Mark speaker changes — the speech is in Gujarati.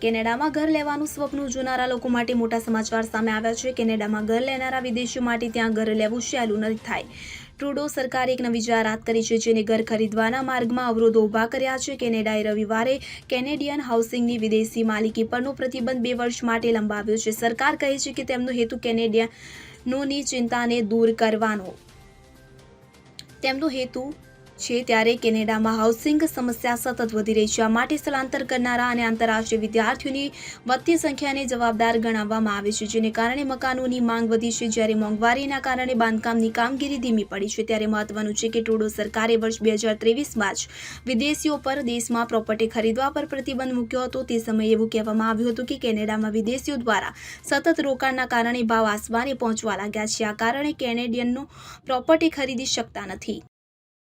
Speaker 1: કેનેડામાં ઘર લેવાનું સ્વપ્ન જોનારા લોકો માટે મોટા સમાચાર સામે આવ્યા છે. કેનેડામાં ઘર લેનારા વિદેશીઓ માટે ત્યાં ઘર લેવું સહેલું નથી થાય. ટ્રુડો સરકારે એક નવી જાહેરાત કરી છે, જેને ઘર ખરીદવાના માર્ગમાં અવરોધો ઊભા કર્યા છે. કેનેડાએ રવિવારે કેનેડિયન હાઉસિંગની વિદેશી માલિકી પરનો પ્રતિબંધ બે વર્ષ માટે લંબાવ્યો છે. સરકાર કહે છે કે તેમનો હેતુ કેનેડિયનોની ચિંતાને દૂર કરવાનો. તેમનો હેતુ છે ત્યારે કેનેડામાં હાઉસિંગ સમસ્યા સતત વધી રહી છે. આ માટે સ્થળાંતર કરનારા અને આંતરરાષ્ટ્રીય વિદ્યાર્થીઓની વધતી સંખ્યાને જવાબદાર ગણાવવામાં આવે છે, જેને કારણે મકાનોની માંગ વધી છે. જ્યારે મોંઘવારીના કારણે બાંધકામની કામગીરી ધીમી પડી છે, ત્યારે મહત્વનું છે કે ટોડો સરકારે વર્ષ બે હજાર ત્રેવીસમાં જ વિદેશીઓ પર દેશમાં પ્રોપર્ટી ખરીદવા પર પ્રતિબંધ મૂક્યો હતો. તે સમયે એવું કહેવામાં આવ્યું હતું કે કેનેડામાં વિદેશીઓ દ્વારા સતત રોકાણના કારણે ભાવ આસમાને પહોંચવા લાગ્યા છે. આ કારણે કેનેડિયનનો પ્રોપર્ટી ખરીદી શકતા નથી.